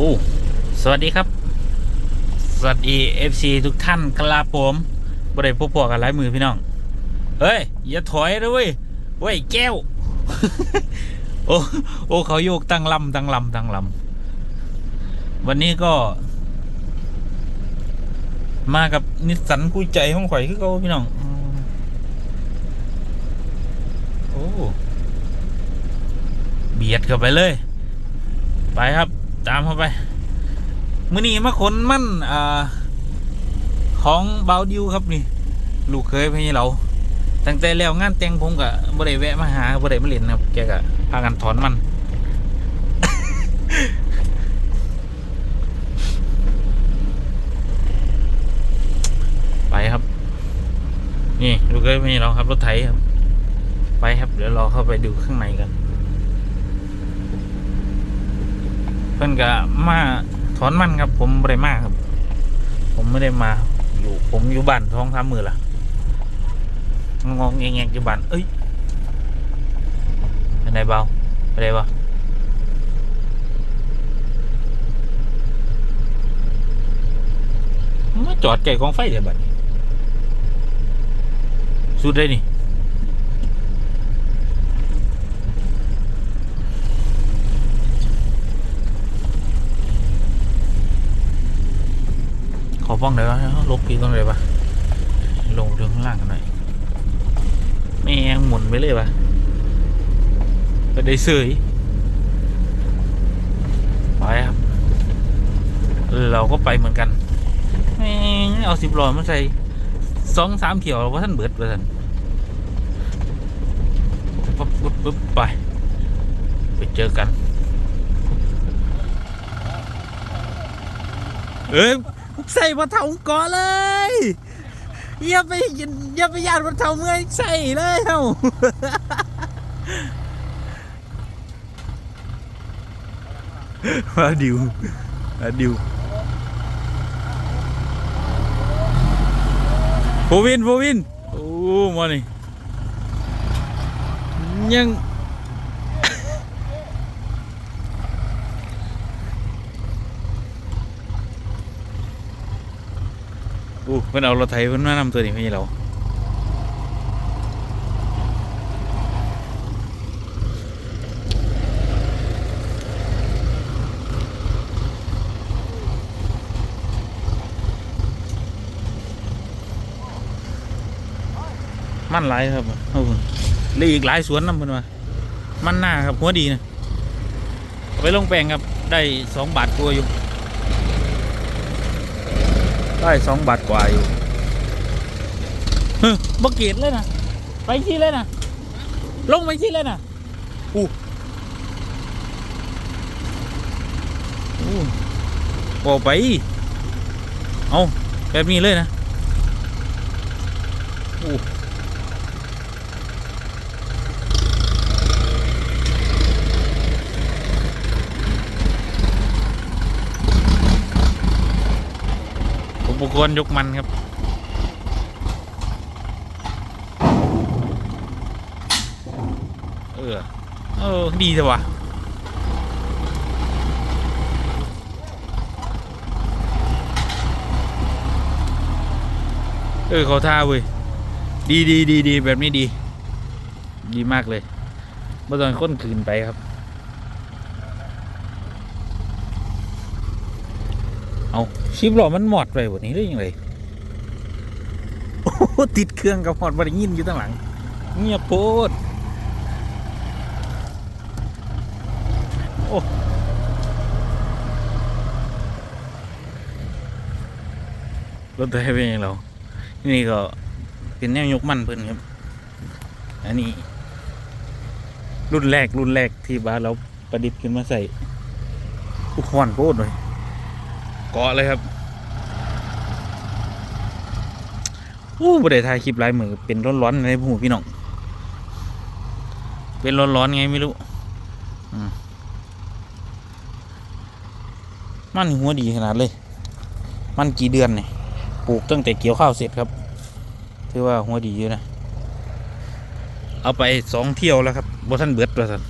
อ้ สวัสดีครับ สวัสดีเอฟซีทุกท่านครับผมบริพบพอกันหลายมือพี่น้อง เฮ้ย อย่าถอยนะเว้ยเว้ยแก้ว โอ้โอ้เขาโยกตั้งลำตั้งลำตั้งลำวันนี้ก็ มากับนิสสันกู้ใจห้องข่อยคือเขาพี่น้องอืมโอ้ เบียดเข้าไปเลย ไปครับ ตามเข้าไป มื้อนี้มาขนมั่นอ่าของเบาดิวครับนี่ ลูกเคยพี่เรา ตั้งแต่แล้วงานแต่งผมกะบ่ได้แวะมาหาบ่ได้มาเล่นครับแกกะพากันถอนมันไปครับ นี่ลูกเคยพี่เราครับรถไถครับ ไปครับเดี๋ยวเราเข้าไปดูข้างในกัน เพื่อนก็มาถอนมันครับ ผมไม่ได้มาครับ ผมไม่ได้มาอยู่ผมอยู่บ้านท้องทำมือล่ะงองแงงๆอยู่บ้านเอ้ยเป็นไงเบาเป็นไงวะมาจอดไก่กองไฟเดี๋ยวบัดสุดเลยนี่ อบ้องเลยวะลบกี่ต้องเลยปะลงถึงข้างล่างกันหน่อยแม่งหมุนไปเลยปะไปได้เสยไปครับ เราก็ไปเหมือนกันแม่งเอาสิบล้อมาใส่สองสามเขียวเราว่าท่านเบิดไปท่านปุ๊บปุ๊บปุ๊บไป ไปเจอกัน เอ้ ใส่มาเทาก่อเลยอย่าไปอย่าไปยานมาเทาเมื่อยใส่เลยเอ้ามาดิวมาดิวโฟวินโฟวินโอ้มานี่ยัง อู้เพิ่นเอารถไถเพิ่นมานำตัวนี้ให้เรามันหลายครับเอาเพิ่นเหลืออีกหลายสวนนำเพิ่นว่ามันหน้าครับหัวดีนะเอาไปลงแปลงครับ ได้สองบาทกว่าอยู่ ได้สองบาทกว่าอยู่เฮ้ยบกเกตเลยนะไปที่เลยนะลงไปที่เลยนะอู้อู้บอกไปเอาแบบนี้เลยนะอู้ ปกรณ์ยกมันครับ เออ เออ ดีจังวะเออเขาท่าเว้ยดีดีดีดีแบบนี้ดี ดีมากเลยเมื่อตอนค้นคืนไปครับ เอาชิปหล่อมันหมอดไปบนนี้ได้ยังไงโอ้ติดเครื่องกับหมอดบริยินอยู่ตั้งหลัง เงียบโพดโอ้รถไถเป็นยังเรานี่ก็เป็นแนวยกมันเพิ่นครับ อันนี้ รุ่นแรกรุ่นแรกที่บ้านเราประดิษฐ์ขึ้นมาใส่อุปกรณ์โคตรเลย เกาะเลยครับอู้บริถ่ายคลิปลายมือเป็นร้อนๆในหูพี่น้อง เป็นร้อนๆไงไม่รู้มันหัวดีขนาดเลย มันกี่เดือนเนี่ยปลูกตั้งแต่เกี่ยวข้าวเสร็จครับ ถือว่าหัวดีอยู่นะ เอาไปสองเที่ยวแล้วครับบท่านเบิดแล้วสัน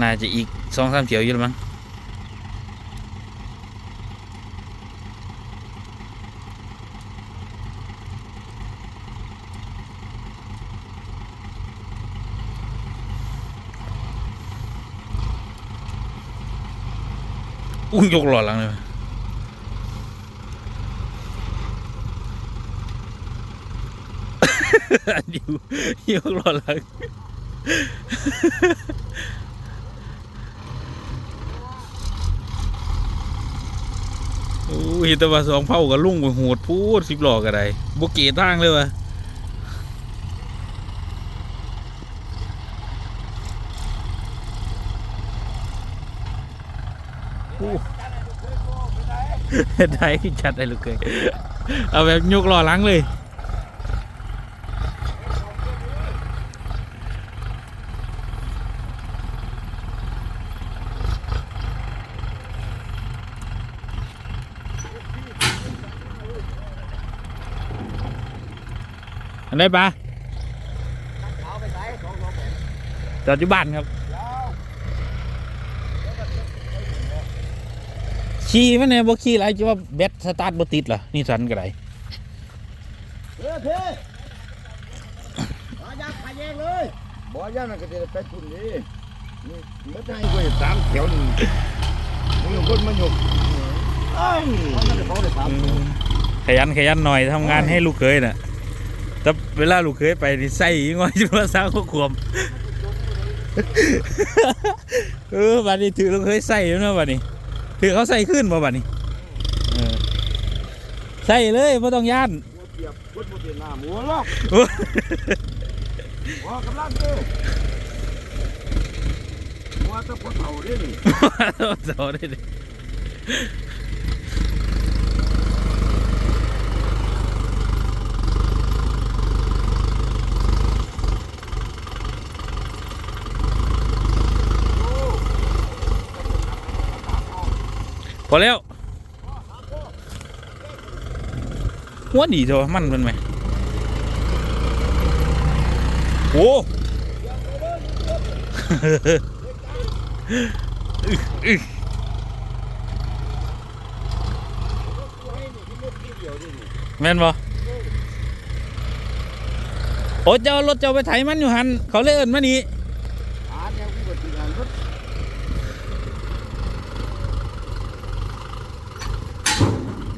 น่าจะอีกสองสามเที่ยวอยู่แล้วมั้ง อุ้งยกหลอดหลังเลยดิวยกหลอดหลังโอ้ยแต่ว่าสองเผากับลุงไปโหดพูดสิบหลอกอะไรบกเกตทางเลยวะ โอ้ได้จัดได้ลูกเคยเอาแบบยกหล่อหลังเลยอันได้ปะจอดอยู่บ้านครับ ขี่มันเนี่ยบ่ขี่อะไรจะว่าแบตสตาร์ทบ่ติดเหรอนี่สันก็ได้เออเพ่อายักขยงเลยบ่ยักนั่นก็จะไปทุนนี่นี่มันให้กูสามแถวนี่มึงคนมาหยกเอ้ยเขาได้สามขยันขยันหน่อยทำงานให้ลูกเคยน่ะแต่เวลาลูกเคยไปนี่ใส่ง่อยจุดว่าสร้างข้อควมเออบัดนี้ถือลูกเคยใส่แล้วเนาะบัดนี้ ถือเขาใส่ขึ้นบ่บัดนี้เออใส่เลยไม่ต้องย่านหัวเปียบคนบ่เป็นหน้าหัวลอกโอ้หัวกำลังเด้อหัวตะพดเฒ่าเด้นี่สอนได้ดิ พอแล้ว หัวดีเถอะมันเป็นไหมโอ้แม่นบ่โอ้เจ้ารถเจ้าไปไถมันอยู่หันเขาเลยเอินมานี่ หาแนวกูก็สิงานรถ อย่า เวลามึงไปเนี่ยอันนี้ ตายแล้วครับ มีดตัดหัว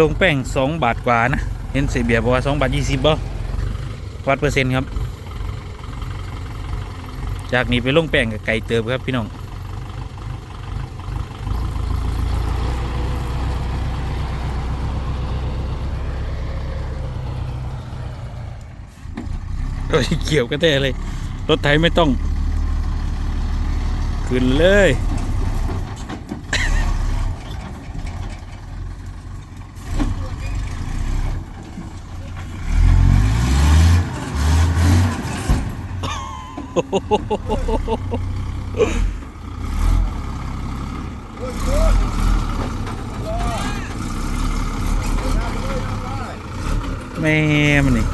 ลงแป้งสองบาทกว่านะ เห็นเสียเบียร์บอกว่าสองบาทยี่สิบบ่วัดเปอร์เซ็นต์ครับ จากนี้ไปลงแป้งกับไก่เติมครับพี่น้องรถเกี่ยวก็ได้เลย รถไถไม่ต้อง ขึ้นเลย แม่มันนี่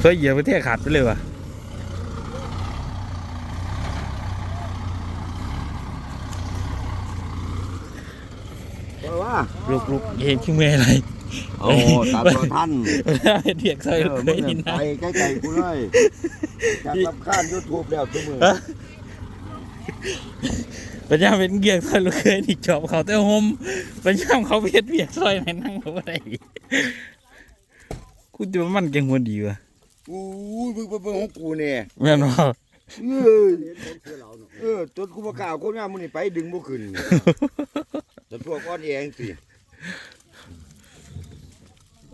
เคยเหยียบไปเที่ยขาดไปเลยวะ เพราะว่าลุกลุกเห็นขี้เมื่อยอะไรโอ้ตาตัวท่านเวลาเรียกใส่เออเคมึยงยินไปนะใกล้ๆกูเลยจากรับข้านยูทูบแล้วทุกมือปัญญาเป็นเกียกซอยลูกเคยนี่จอบเขาแต่หมปัญญาเขาเพชรเบียกซอยไหนนั่งเขาบ่ได้กูจะมันเก่งหัวดีว่ะอู้ยมึงเป็นของกูเนี่ยแม่นบ่เอ้ยเออจนกูประกล้าศคนงานมึงนี่ไปดึงบ่ขึ้น จนพวกก้อนเองสิห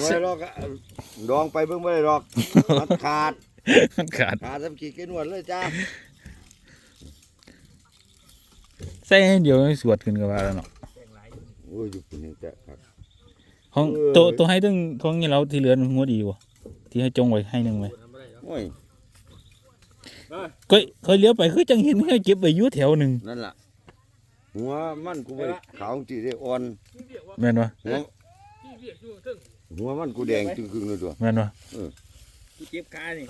น่วยหรอกอะดองไปเบิ่งบ่ได้หรอกมันขาดมันขาดขาดสำกีกินวนเลยจ้าใส่ให้เดียวให้สวดขึ้นกับว่าแล้วเนาะโอ้ยอยู่ปุ่นนี่แต่ครับของเออตัวตัวให้ตึงของนี่เราที่เหลือมันหัวดีวะที่ให้จงไว้ให้หนึ่งไหมโอ้ยก็เคยเลี้ยวไปคือจังเห็นให้เก็บไว้อยู่แถวหนึ่งนั่นล่ะ หัวมันกูไปขาวจีได้อ่อนแม่นวะหัวหัวมันกูแดงจึงครึ่งเลยตัวแม่นวะกูเจ็บขานี่